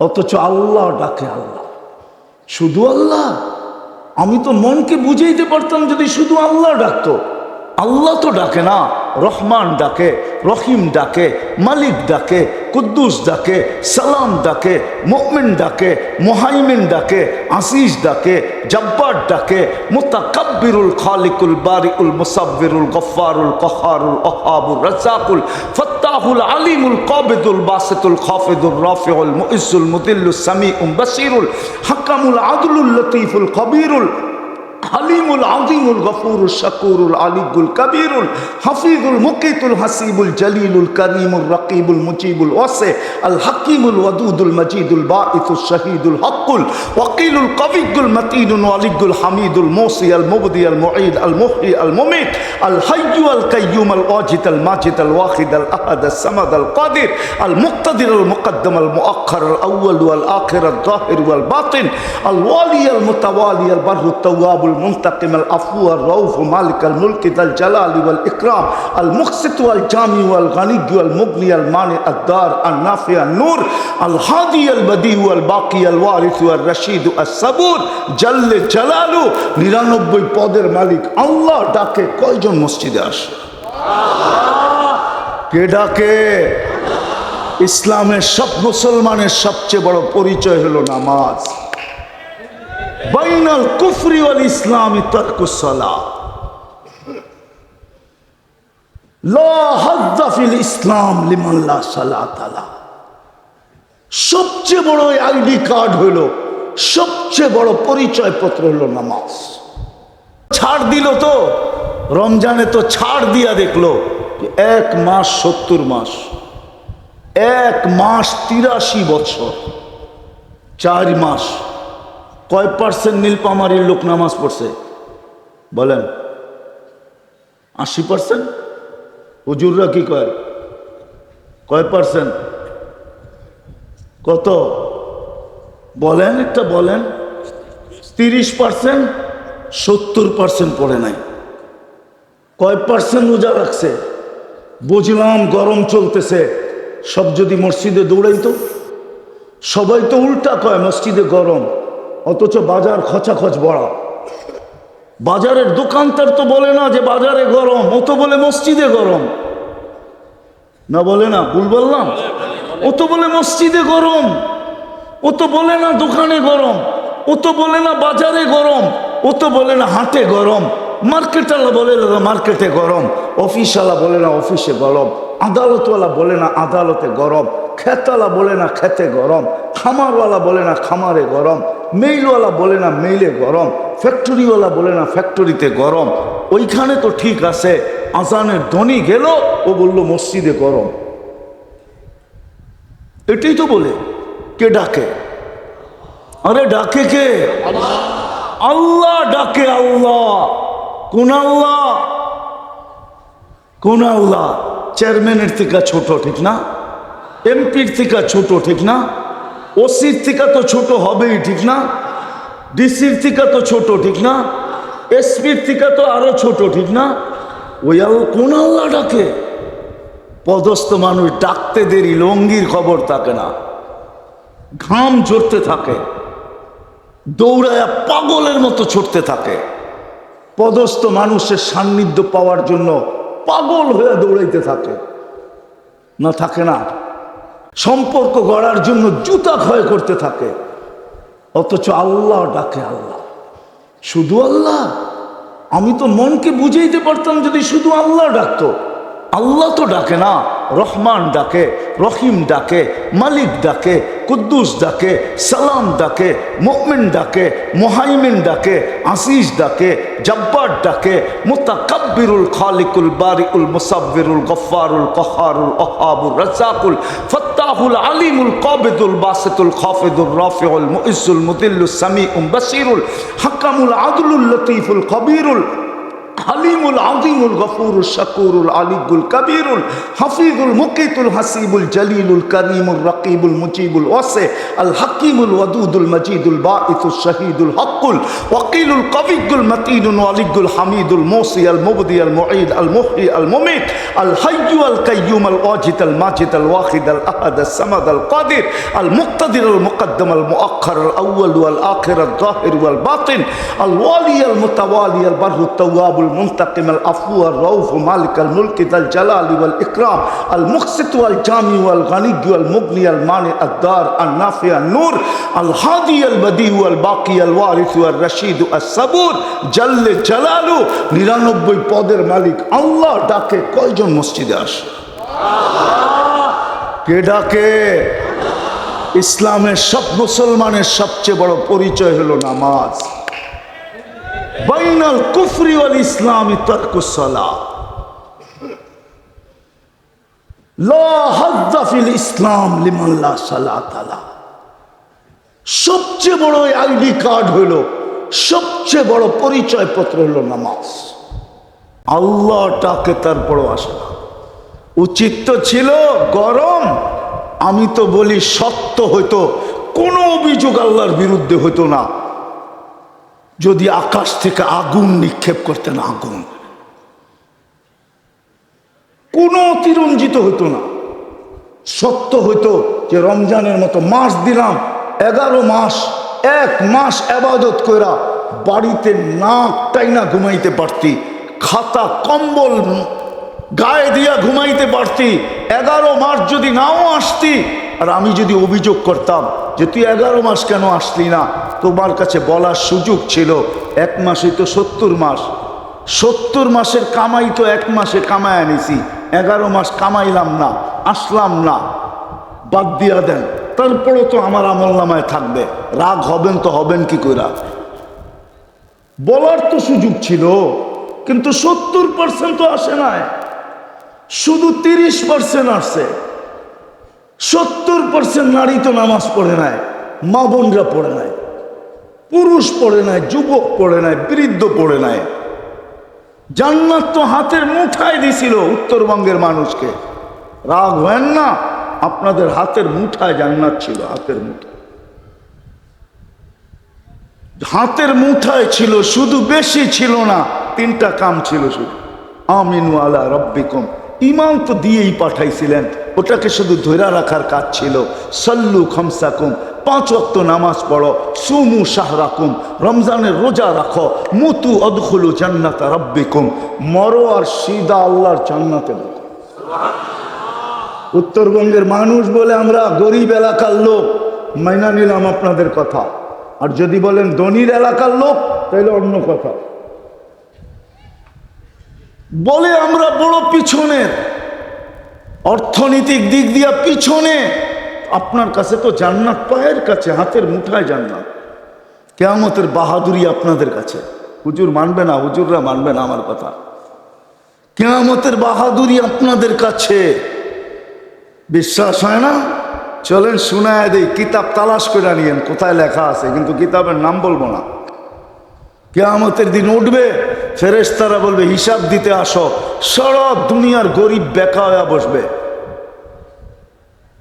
অথচ আল্লাহ ডাকে আল্লাহ। শুধু আল্লাহ? আমি তো মনকে বুঝাইতে পারতাম যদি শুধু আল্লাহ ডাকতো। আল্লাহ তো ডাকে না, রহমান ডাকে। রহিম ডাকে, মালিক ডাকে, কুদ্দুস ডাকে, সালাম ডাকে, মুমিন ডাকে, মোহাইমিন ডাকে, আসিস ডাকে, জব্বার ডাকে, মুতাকাব্বিরুল খালিকুল বারিকুল মুসাব্বিরুল গফফারুল কহারুল ওহাবুল রাজ্জাকুল ফাত্তাহুল আলিমুল কাবিদুল বাসিতুল খাফিদুল রাফিউল মুইজ্জুল মুদিল্লুস সামিউম বাসিরুল হাকামুল আদলুল লতীফুল কবিরুল হালিমুল আজিমুল গফুরুল শাকুরুল আলিগুল কবিরুল হাফিজুল মুকিতুল হাসিবুল জলিলুল করিমুল রকিবুল মুজিবুল ওয়াসে আল হাকিমুল ওয়াদুদুল মজিদুল বাঈতুল শহীদুল হকুল ওয়াকিলুল কবিগুল মতিনুল আলিগুল হামিদুল মোসি আল মুবদি আল মুঈদ আল মুহি আল মুমিত আল হাইয়ু আল কাইয়ুম আল ওয়াজিদ আল মাজিদ আল ওয়াহিদ আল আহাদ আল সামাদ আল কাদির আল মুক্তাদির আল মুকদ্দম আল মুআক্ষর আল আউয়াল আল আখির আল জাহির আল বাতিন আল ওয়ালি আল মুতাওয়ালি আল বারু التواب আল মুন্তাকিম আল আফু আল রৌফ মালিক আল মুলকিদ আল জালালি ওয়াল ইকরাম, আল মুকসিত আল জামি আল গানি আল মুগনি আল মানে আদার আল নাফি জাল্লে জালালু, নিরানব্বই পদের মালিক আল্লাহ ডাকে কয়জন মসজিদে আসে? কে ডাকে? ইসলামের সব মুসলমানের সবচেয়ে বড় পরিচয় হলো নামাজ। বাইনাল কুফরি ওয়াল ইসলামী তর্কুসলা ফিল ইসলাম লিমাল্লা সালাতালা সবচেয়ে বড় আইডি কার্ড হলো, সবচেয়ে বড় পরিচয় পত্র হলো নামাজ। ছাড় দিল তো, রমজানে তো ছাড় দিয়া দেখল এক মাস সত্তর মাস, এক মাস তিরাশি বছর, চার মাস কয় পার্সেন্ট নীলপামারির লোক নামাজ পড়ছে? বলেন। আশি পার্সেন্ট? হুজুররা কি কয়? কয় পার্সেন্ট? কত? বলেন একটা, বলেন। তিরিশ পার্সেন্ট, সত্তর পার্সেন্ট পড়ে নাই। কয় পার্সেন্ট রোজা রাখছে? বুঝলাম গরম চলতেছে। সব যদি মসজিদে দৌড়াইতো? সবাই তো উল্টা কয়, মসজিদে গরম। অথচ বাজার খচাখচ বড়া। বাজারের দোকানদার তো বলে না যে বাজারে গরম, ও তো বলে মসজিদে গরম। না বলে না, ভুল বললাম? ও তো বলে মসজিদে গরম। ও তো বলে না দোকানে গরম। ও তো বলে না বাজারে গরম। ও তো বলে না হাটে গরম। মার্কেটওয়ালা বলে না মার্কেটে গরম। অফিসওয়ালা বলে না অফিসে গরম। আদালতওয়ালা বলে না আদালতে গরম। খেতওয়ালা বলে না খেতে গরম। খামারওয়ালা বলে না খামারে গরম। মেইলওয়ালা বলে না মেইলে গরম, ফ্যাক্টরিওয়ালা বলে না ফ্যাক্টরিতে গরম। ওইখানে তো ঠিক আছে, আজানের ধনী গেল, ও বলল মসজিদে গরম। এটাই তো বলে, কে ডাকে? আরে ডাকে কে? আল্লাহ ডাকে আল্লাহ। কোন আল্লাহ? কোন আল্লাহ? চেয়ারম্যানের থেকে ছোট ঠিক না? এমপির থেকে ছোট ঠিক না? ওসির থেকে তো ছোট হবেই, ঠিক না? ডিসির থেকে তো ছোট, ঠিক না? এসপির থেকে তো আরও ছোট, ঠিক না? ওই আল্লাহ কোন আল্লাহ ডাকে? পদস্থ মানুষ ডাকতে দেরি, লঙ্গির খবর থাকে না। ঘাম ঝরতে থাকে। দৌড়ায়া পাগলের মতো ছুটতে থাকে। পদস্থ মানুষের সান্নিধ্য পাওয়ার জন্য পাগল হয়ে দৌড়াইতে থাকে। না থাকে না? সম্পর্ক গড়ার জন্য জুতা ক্ষয় করতে থাকে। অথচ আল্লাহ ডাকে আল্লাহ। শুধু আল্লাহ? আমি তো মনকে বুঝাইতে পারতাম যদি শুধু আল্লাহ ডাকতো। আল্লাহ তো ডাকে না। রহমান ডাকে, রহিম ডাকে, মালিক ডাকে, কুদ্দুস ডাকে, সালাম ডাকে, মুমিন ডাকে, মোহাইমিন ডাকে, আসিস ডাকে, জব্বার ডাকে, মুতাকাব্বিরুল খালিকুল বারিকুল মুসাব্বিরুল গফফারুল কহারুল ওহাবুর রাজ্জাকুল ফাত্তাহুল আলিমুল কাবিদুল বাসিতুল খাফিদুল রাফিউল মুইজ্জুল মুদিল্লুস সামিউম বাসিরুল হাকামুল আদলুল লতীফুল কবিরুল হালিমুল আজিমুল গফুরুল শাকুরুল আলিগুল কবিরুল হাফিজুল মুকিতুল হাসিবুল জলিলুল করিমুল রকিবুল মুজিবুল ওয়াসে আল হাকিমুল ওয়াদুদুল মজিদুল বাঈসুল শহীদুল হকুল ওয়াকিলুল কবিগুল মতিনুল আলিগুল হামিদুল মোসি আল মুবদি আল মুঈদ আল মুহি আল মুমিত আল হাইয়ু আল কাইয়ুম আল ওয়াজিদ আল মাজিদ আল ওয়াহিদ আল আহাদ আল সামাদ আল কাদির আল মুক্তাদির আল মুকদ্দম আল মুআক্ষর আল আউয়াল আল আখির আল জাহির আল বাতিন আল ওয়ালি আল মুতাওয়ালি আল বারু التواب المنتقم العفو الرؤوف مالك الملك ذا الجلال والإكرام المقسط والجامع والغني والمغني المانع الدار النافع النور الهادي البديع والباقي الوارث والرشيد الصبور جل جلاله নিরানব্বই পদের মালিক আল্লাহ ডাকে কয়জন মসজিদে আসে কে ডাকে ইসলামের সব মুসলমানের সবচেয়ে বড় পরিচয় হলো নামাজ বাইনাল কুফরি ওয়াল ইসলামি তর্কুসলা ফিল ইসলাম লিমাল্লা সালাতালা সবচেয়ে বড় আইডি কার্ড হইল সবচেয়ে বড় পরিচয় পত্র হলো নামাজ। আল্লাহটাকে তারপরও আসে না। উচিত তো ছিল গরম, আমি তো বলি সত্য হইতো, কোনো অভিযোগ আল্লাহর বিরুদ্ধে হইতো না। যদি আকাশ থেকে আগুন নিক্ষেপ করতেন আগুন কোনো তিরঞ্জিত হতো না। সত্য হইতো যে রমজানের মতো মাস দিলাম, এগারো মাস, এক মাস আবাদত কইরা বাড়িতে নাকটাই না ঘুমাইতে পারতি, খাতা, কম্বল গায়ে দিয়া ঘুমাইতে পারতি, এগারো মাস যদি নাও আসতি, আর আমি যদি অভিযোগ করতাম যে তুই এগারো মাস কেন আসলি না তোমার কাছে বলার সুযোগ ছিল এক মাসে তো সত্তর মাস। সত্তর মাসের কামাই তো এক মাসে কামায় আনিছি, এগারো মাস কামাইলাম না, আসলাম না। বাদ দিয়া দেন, তারপরেও তো আমার আমল নামায় থাকবে, রাগ হবেন তো হবেন কি কইরা। বলার তো সুযোগ ছিল, কিন্তু সত্তর পার্সেন্ট তো আসে নাই, শুধু তিরিশ পার্সেন্ট আসছে। সত্তর পার্সেন্ট নারী তো নামাজ পড়ে নাই, মা বোনরা পড়ে নাই। পুরুষ পড়ে নাই, যুবক পড়ে নাই, বৃদ্ধ পড়ে নাই। জান্নাত তো হাতের মুঠায় দিছিল উত্তরবঙ্গের মানুষকে। রাগ হেন না, আপনাদের হাতের মুঠায় জান্নাত ছিল, হাতের মুঠায়। হাতের মুঠায় ছিল, শুধু বেশি ছিল না, তিনটা কাম ছিল শুধু। আমিন আলা রব্বিকুম। ইমাম তো দিয়েই পাঠাইছিলেন, ওটাকে শুধু ধৈরা রাখার কাজ ছিল। সল্লু খমসাকুম পাঁচ অক্ত নামাজ পড়ো। সুমু শাহরাকুম, রমজানের রোজা রাখো। মুতু অদখুলু জান্নাতা রব্বিকুম। মরো আর সিদা আল্লাহর জান্নাতে ঢোকো উত্তরবঙ্গের মানুষ বলে আমরা গরিব এলাকার লোক, মাইনা নিলাম আপনাদের কথা। আর যদি বলেন ধনির এলাকার লোক তাহলে অন্য কথা। বলে আমরা বড় পিছনের। অর্থনৈতিক দিক দিয়া পিছনে। আপনার কাছে তো জান্নাত, পায়ের কাছে, হাতের মুঠায় জান্নাত। কেয়ামতের বাহাদুরি আপনাদের কাছে। হুজুর মানবে না, হুজুররা মানবে না আমার কথা। কেয়ামতের বাহাদুরি আপনাদের কাছে। বিশ্বাস হয় না? চলেন শোনায় দেই, কিতাব তালাশ করে নিয়েন, কোথায় লেখা আছে, কিন্তু কিতাবের নাম বলব না। কেয়ামতের দিন উঠবে, ফেরেশতারা বলবে, হিসাব দিতে আসো সারা দুনিয়ার গরিব বেকা হয়ে বসবে।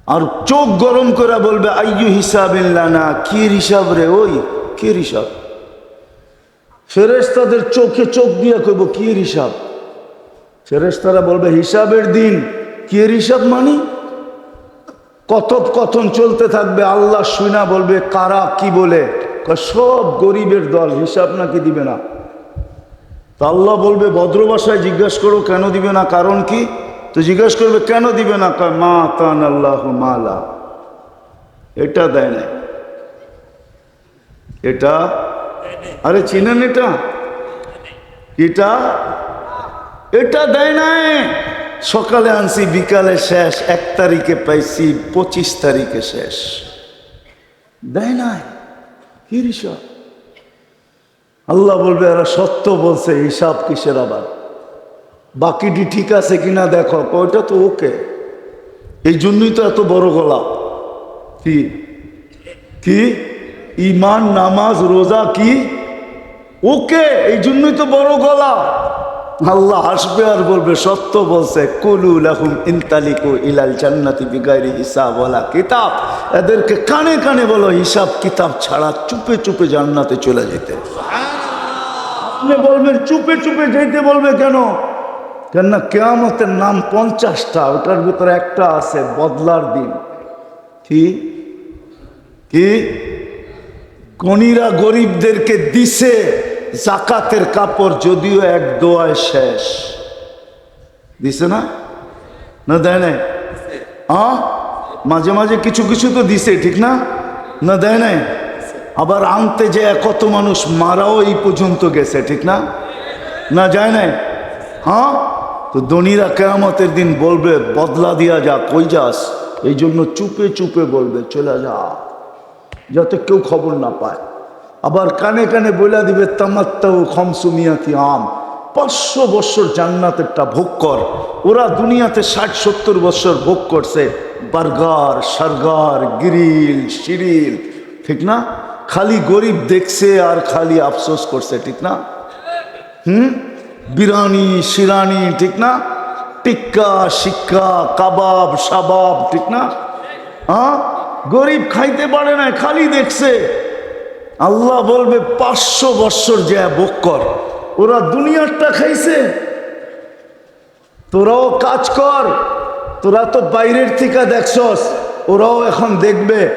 আর চোখ গরম করে বলবে, আইয়ু হিসাব না কি হিসাব রে ওই? কি হিসাব? ফেরেশতাদের চোখে চোখ দিয়ে কইব, কি হিসাব? ফেরেশতারা বলবে, হিসাবের দিন। কি হিসাব মানি? কথোপকথন চলতে থাকবে, আল্লাহ শুনা বলবে, কারা, কি বলে? সব গরিবের দল, হিসাব নাকি দিবে না? তা আল্লাহ বলবে, ভদ্র ভাষায় জিজ্ঞাসা করো, কেন দিবে না? কারণ কি? তো জিজ্ঞেস করবে, কেন দিবে না? কয়, মা তান আল্লাহ মালা। এটা দেয় না এটা? আরে চিনেন এটা? এটা? এটা দেয় নাই। সকালে আনছি, বিকালে শেষ। এক তারিখে পাইছি, পঁচিশ তারিখে শেষ। দেয় নাই। কি হিসাব আল্লাহ বলবে, এরা সত্য বলছে, হিসাব কিসের আবার? বাকিটি ঠিক আছে কিনা দেখো। ওইটা তো ওকে। এই জন্যই তো এত বড় গলা কি? কি? ইমান নামাজ রোজা কি? ওকে এই জন্যই তো বড় গলা আল্লাহ আসবে আর বলবে সত্য বলছে কুলু লাহুম ইনতালিকু ইলাল জান্নাতি বিগাইরি হিসাব ওয়ালা কিতাব। এদেরকে কানে কানে বলো হিসাব কিতাব ছাড়া চুপে চুপে জান্নাতে চলে যেতে। আপনি বলবেন চুপে চুপে যেতে বলবে কেন? কেননা কেয়ামতের নাম পঞ্চাশটা, ওটার ভিতরে একটা আছে বদলার দিন। কি? কি? গণিরা গরিবদেরকে দিছে জাকাতের কাপড়, যদিও এক দোয়ায় শেষ। দিছে না? না দেয় নাই? আ? মাঝে মাঝে কিছু কিছু তো দিছে, ঠিক না? না দেয় নাই? আবার আনতে যে কত মানুষ মারাও এই পর্যন্ত গেছে, ঠিক না? না যায় নাই? হ্যাঁ? তো দনিরা কেয়ামতের দিন বলবে, বদলা দিয়া যা, কই যাস? এই জন্য চুপে চুপে বলবে, চলে যা। যাতে কেউ খবর না পায়। আবার কানে কানে বলে দিবে তামাত্তাও খমসুমিয়াতি আম। পাঁচশো বৎসর জান্নাতেরটা ভোগ কর। ওরা দুনিয়াতে ষাট, সত্তর বৎসর ভোগ করছে। বার্গার, সার্গার, গ্রিল, শিরিল, ঠিক না? খালি গরিব দেখছে আর খালি আফসোস করছে, ঠিক না? হুম? বিরানি, শিরানি, ঠিক না? টিক্কা শিক্ষা কাবাব সাবাব ঠিক না? হ্যাঁ? গরিব খাইতে পারে না, খালি দেখছে। আল্লাহ বলবে, পাঁচশো বৎসর যে ভোগ কর। ওরা দুনিয়ারটা খাইছে। তোরাও কাজ কর। তোরা তো বাইরের থেকে দেখছস। ওরাও এখন দেখবে।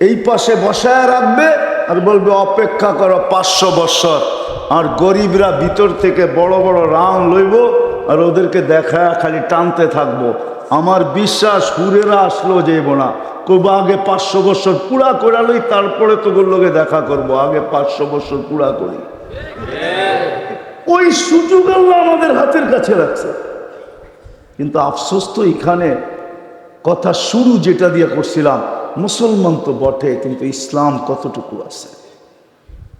এই পাশে বসায় রাখবে আর বলবে, অপেক্ষা করো পাঁচশো বৎসর। আর গরিবরা ভিতর থেকে বড় বড় রাম লইব আর ওদেরকে দেখা খালি টানতে থাকব। আমার বিশ্বাস হুরেরা আসলো যাইব না। কইব, আগে পাঁচশো বছর পুরা করে লই, তারপরে তো লোকে দেখা করব। আগে পাঁচশো বছর পুরা করি। ওই সুযোগ আল্লাহ আমাদের হাতের কাছে রাখছে। কিন্তু আফসোস তো এখানে। কথা শুরু যেটা দিয়ে করছিলাম, মুসলমান তো বটে, কিন্তু ইসলাম কতটুকু আছে?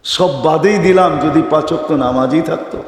সব বাদেই দিলাম যদি পাচক তো নামাজই থাকতো।